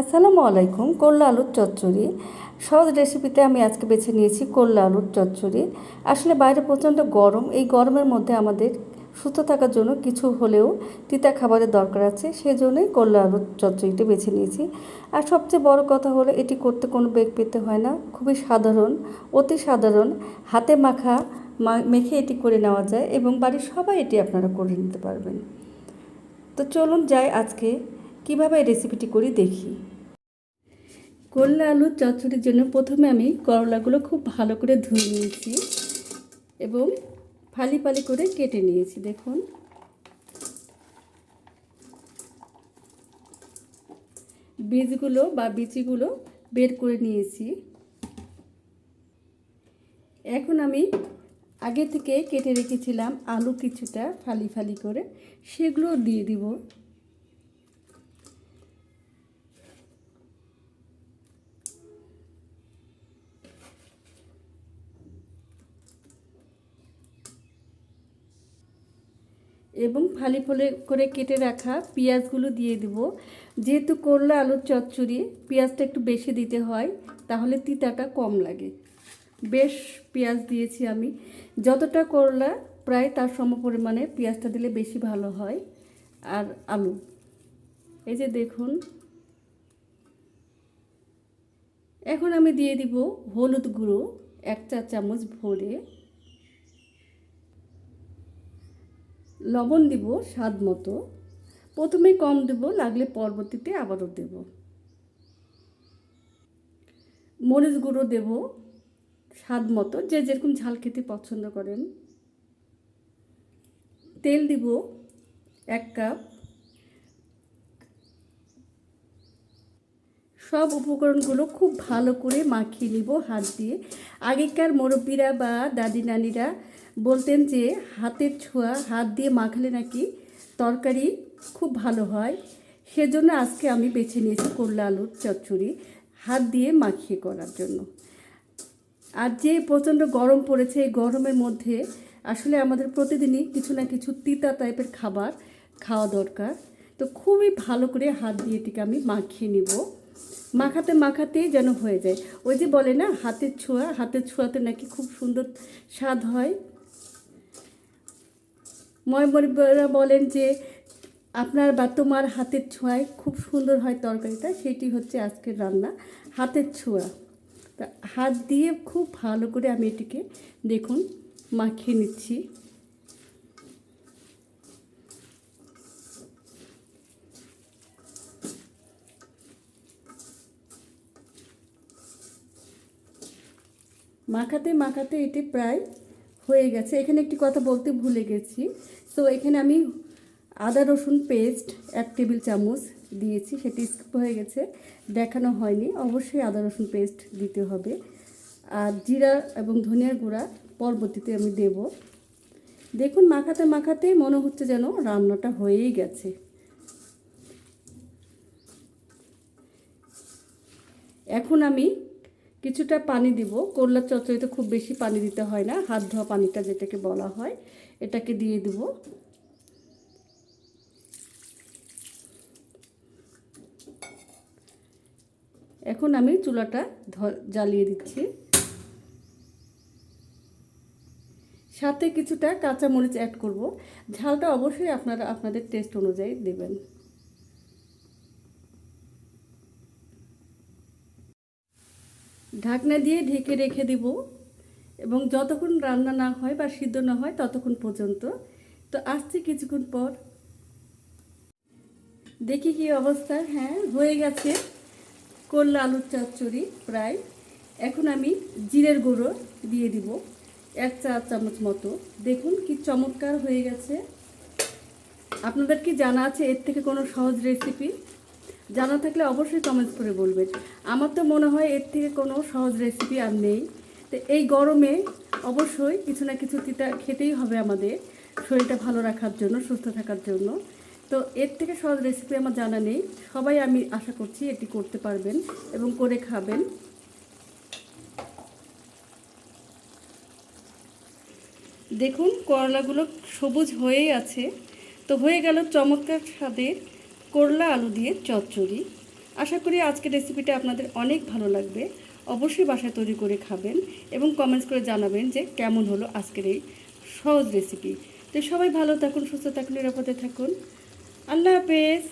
আসসালামু আলাইকুম, করলা আলুর চচ্চড়ি। সহজ রেসিপিতে আমি আজকে বেছে নিয়েছি করলা আলুর চচ্চড়ি। আসলে বাইরে প্রচণ্ড গরম, এই গরমের মধ্যে আমাদের সুস্থ থাকার জন্য কিছু হলেও তিতা খাবারের দরকার আছে সেই জন্যই করলা আলুর চচ্চড়িটি বেছে নিয়েছি। আর সবচেয়ে বড় কথা হলো, এটি করতে কোনো বেগ পেতে হয় না, খুবই সাধারণ, অতি সাধারণ। হাতে মাখা মেখে এটি করে নেওয়া যায় এবং বাড়ির সবাই এটি আপনারা করে নিতে পারবেন। তো চলুন যাই আজকে কীভাবে এই রেসিপিটি করি দেখি। করলা আলুর চচ্চড়ির জন্য প্রথমে আমি করলাগুলো খুব ভালো করে ধুয়ে নিয়েছি এবং ফালি ফালি করে কেটে নিয়েছি, দেখুন। বীজগুলো বা বিচিগুলো বের করে নিয়েছি। এখন আমি আগে থেকে কেটে রেখেছিলাম আলু কিছুটা ফালি ফালি করে সেগুলো দিয়ে দিব। এবং ফালি ফলে করে কেটে রাখা পেঁয়াজগুলো দিয়ে দেব। যেহেতু করলা, আলুর চচ্চড়ি, পেঁয়াজটা একটু বেশি দিতে হয়, তাহলে তিতাটা কম লাগে। বেশ পেঁয়াজ দিয়েছি আমি। যতটা করলা প্রায় তার সম পরিমাণে পেঁয়াজটা দিলে বেশি ভালো হয়। আর আলু। এই যে দেখুন। এখন আমি দিয়ে দিব হলুদ গুঁড়ো, এক চা চামচ ভরে। লবণ দিব স্বাদ মতো। প্রথমে কম দেব, লাগলে পরবর্তীতে আবারও দেব। মরিচ গুঁড়ো দেব, স্বাদ মতো, যে যেরকম ঝাল খেতে পছন্দ করেন। তেল দিব এক কাপ। সব উপকরণগুলো খুব ভালো করে মাখিয়ে নিব হাত দিয়ে। আগেকার মুরব্বীরা বা দাদি নানিরা বলতেন যে, হাতের ছোঁয়া, হাত দিয়ে মাখলে নাকি তরকারি খুব ভালো হয়। সেজন্য আজকে আমি বেছে নিয়েছি করলা আলুর চচ্চড়ি, হাত দিয়ে মাখিয়ে করার জন্য। আর যে প্রচণ্ড গরম পড়েছে, এই গরমের মধ্যে আসলে আমাদের প্রতিদিনই কিছু না কিছু তিতা টাইপের খাবার খাওয়া দরকার। তো খুবই ভালো করে হাত দিয়ে এটিকে আমি মাখিয়ে নিব। মাখাতে মাখাতেই যেন হয়ে যায়। ওই যে বলে না, হাতের ছোঁয়া, হাতের ছোঁয়াতে নাকি খুব সুন্দর স্বাদ হয়। ময়মরিবরা বলেন যে, আপনার বা তোমার হাতের ছোঁয়ায় খুব সুন্দর হয় তরকারিটা সেটি হচ্ছে আজকের রান্না, হাতের ছোঁয়া। তা হাত দিয়ে খুব ভালো করে আমি এটিকে দেখুন, মাখিয়ে নিচ্ছি। মাখাতে মাখাতে এটি প্রায় হয়ে গেছে। এখানে একটি কথা বলতে ভুলে গেছি। তো এখানে আমি আদা, রসুন পেস্ট এক টেবিল চামচ দিয়েছি। সেটি স্কিপ হয়ে গেছে। দেখানো হয়নি। অবশ্যই আদা, রসুন পেস্ট দিতে হবে। আর জিরা এবং ধনিয়ার গুঁড়া পরবর্তীতে আমি দেব। দেখুন, মাখাতে মাখাতে মনে হচ্ছে যেন রান্নাটা হয়েই গেছে। এখন আমি কিছুটা পানি দিব। করলার চচ্চড়িতে খুব বেশি পানি দিতে হয় না। হাত ধোয়া পানিটা যেটাকে বলা হয়, এটাকে দিয়ে দিব। এখন আমি চুলাটা জ্বালিয়ে দিচ্ছি। সাথে কিছুটা কাঁচামরিচ অ্যাড করব। ঝালটা অবশ্যই আপনারা, আপনাদের টেস্ট অনুযায়ী দেবেন। ঢাকনা দিয়ে ঢেকে রেখে দিব এবং যতক্ষণ রান্না না হয় বা সিদ্ধ না হয় ততক্ষণ পর্যন্ত। তো আসছি কিছুক্ষণ পর। দেখি কি অবস্থা। হ্যাঁ হয়ে গেছে। করলা আলুর চচ্চড়ি প্রায়। এখন আমি জিরের গুঁড়ো দিয়ে দিব, এক চা চামচ মতো। দেখুন কি চমৎকার হয়ে গেছে। আপনাদের কি জানা আছে এর থেকে কোনো সহজ রেসিপি জানা থাকলে অবশ্যই কমেন্টস করে বলবেন। আমার তো মনে হয় এর থেকে কোনো সহজ রেসিপি আর নেই। তো এই গরমে অবশ্যই কিছু না কিছু তিতা খেতেই হবে আমাদের শরীরটা ভালো রাখার জন্য, সুস্থ থাকার জন্য। তো এর থেকে সহজ রেসিপি আমার জানা নেই। সবাই আমি আশা করছি এটি করতে পারবেন এবং করে খাবেন। দেখুন, করলাগুলো সবুজ হয়েই আছে। তো হয়ে গেল চমৎকার স্বাদের করলা, আলু দিয়ে চচ্চড়ি। আশা করি আজকের রেসিপিটা আপনাদের অনেক ভালো লাগবে। অবশ্যই বাসায় তৈরি করে খাবেন এবং কমেন্টস করে জানাবেন যে কেমন হলো আজকের এই সহজ রেসিপি তো সবাই ভালো থাকুন, সুস্থ থাকুন, নিরাপদে থাকুন। আল্লাহ হাফেজ।